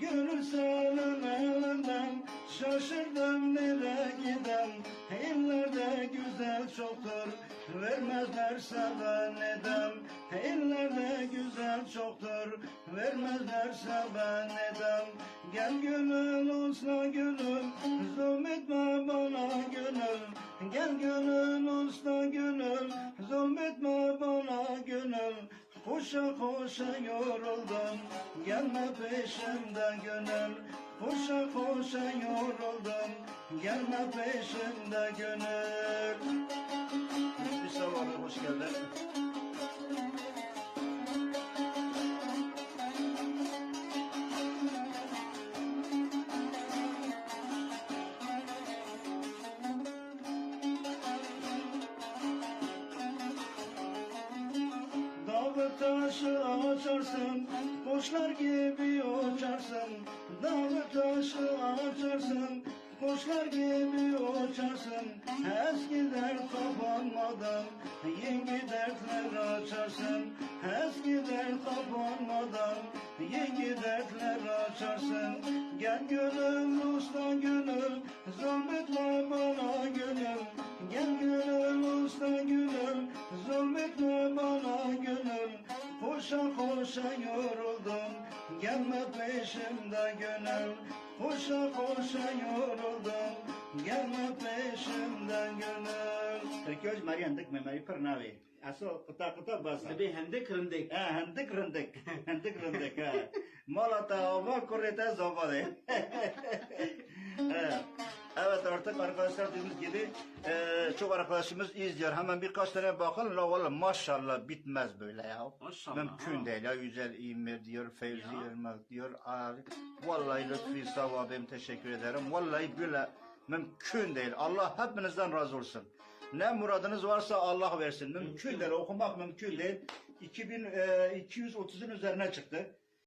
Gönül senin elinden Şaşırdım nereye gidem İllerde güzel çoktur Vermezlerse ben edem İllerde güzel çoktur Vermezlerse ben edem Gel gönül usla gönül Zulmetme bana gönül. Gel gönül usla gönül Zulmetme bana gönül Koşa koşa yoruldum Gelme peşimden gönül. Koşa koşa yoruldum Gelme peşimde gönül açarsın, kuşlar gibi uçarsın. Dağ taşı açarsın, kuşlar gibi uçarsın. Eski dert kapanmadan yeni dertler açarsın. Eski dert kapanmadan yeni dertler açarsın. Gel gönül koşa yoruldum, gelme peşimde gönül. Koşa koşa yoruldum, gelme peşimde gönül. Terköz Meryem memeli pırnavi. Asıl kıta kıta basa. Tabii hem de kırındık. Ha, hendik rındık. Hendik rındık ha. Malata ova kurete zobade. evet. Evet artık arkadaşlar dediğimiz gibi eee çok arkadaşımız izliyor. Hemen birkaç tane bakın. La valla maşallah bitmez böyle ya. Maşallah, Mümkün ha. değil ya. Yücel İmir diyor, Fevzi Ya. Irmak diyor. Vallahi lütfi savabim teşekkür ederim. Vallahi böyle mümkün değil. Allah hepinizden razı olsun. Ne muradınız varsa Allah versin. Mümkün değil. Okumak mümkün değil. 2230'un üzerine çıktı.